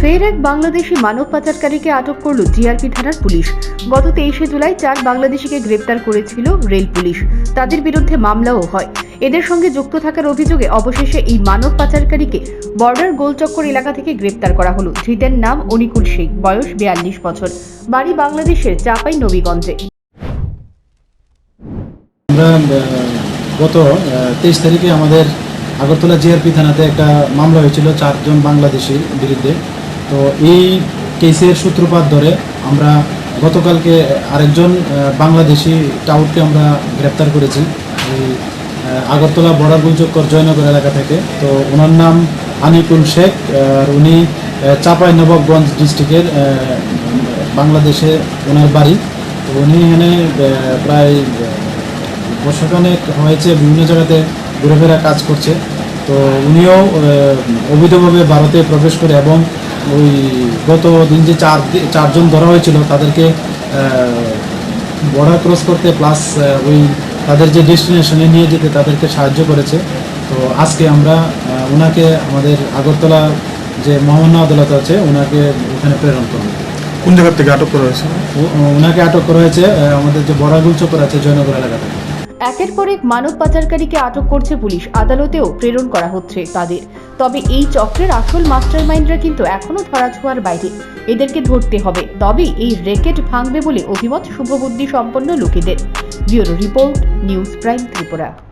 ফের এক বাংলাদেশি মানব পাচারকারীকে আটক করল জিআরপি থানার পুলিশ। গত তেইশে জুলাই চার বাংলাদেশিকে গ্রেপ্তার করেছিল রেল পুলিশ। তাদের বিরুদ্ধে মামলাও হয়। এদের সঙ্গে যুক্ত থাকার অভিযোগে অবশেষে এই মানব পাচারকারীকে বর্ডার গোলচক্কর এলাকা থেকে গ্রেপ্তার করা হলো। ধৃতের নাম অনিকুল শেখ, বয়স বিয়াল্লিশ বছর। বাড়ি বাংলাদেশের চাপাই নবীগঞ্জে। গত তেইশ তারিখে আমাদের আগরতলা জিআরপি থানাতে একটা মামলা হয়েছিল চারজন বাংলাদেশি বিরুদ্ধে। তো এই কেসের সূত্রপাত ধরে আমরা গতকালকে আরেকজন বাংলাদেশি টাউটকে আমরা গ্রেপ্তার করেছি। এই আগরতলা বর্ডার গুলচক্কর জয়নগর এলাকা থেকে। তো ওনার নাম আনিকুল শেখ আর উনি চাপাই নবাবগঞ্জ ডিস্ট্রিক্টের বাংলাদেশে ওনার বাড়ি। তো উনি এখানে প্রায় আহ, হয়েছে বিভিন্ন জায়গাতে ঘুরেফেরা কাজ করছে। তো উনিও অবৈধভাবে ভারতে প্রবেশ করে এবং ওই গত দিন যে চার চারজন ধরা হয়েছিল তাদেরকে বর্ডার ক্রস করতে প্লাস ওই তাদের যে ডেস্টিনেশনে নিয়ে যেতে তাদেরকে সাহায্য করেছে। তো আজকে আমরা ওনাকে আমাদের আগরতলা যে মহামান্য আদালত আছে ওনাকে ওখানে প্রেরণ করব। কোন জায়গা থেকে আটক করা হয়েছে? ওনাকে আটক করা হয়েছে আমাদের যে বড়াগুল চক্কর আছে জয়নগর এলাকা থেকে একের পর এক মানব পাচারকারীকে আটক করছে পুলিশ। আদালতেও প্রেরণ করা হচ্ছে তাদের। তবে এই চক্রের আসল মাস্টার মাইন্ডরা কিন্তু এখনও ধরা ছোঁয়ার বাইরে। এদেরকে ধরতে হবে। তবেই এই রেকেট ভাঙবে বলে অভিমত শুভবুদ্ধি সম্পন্ন লোকেদের। Bureau report, news prime Tripura.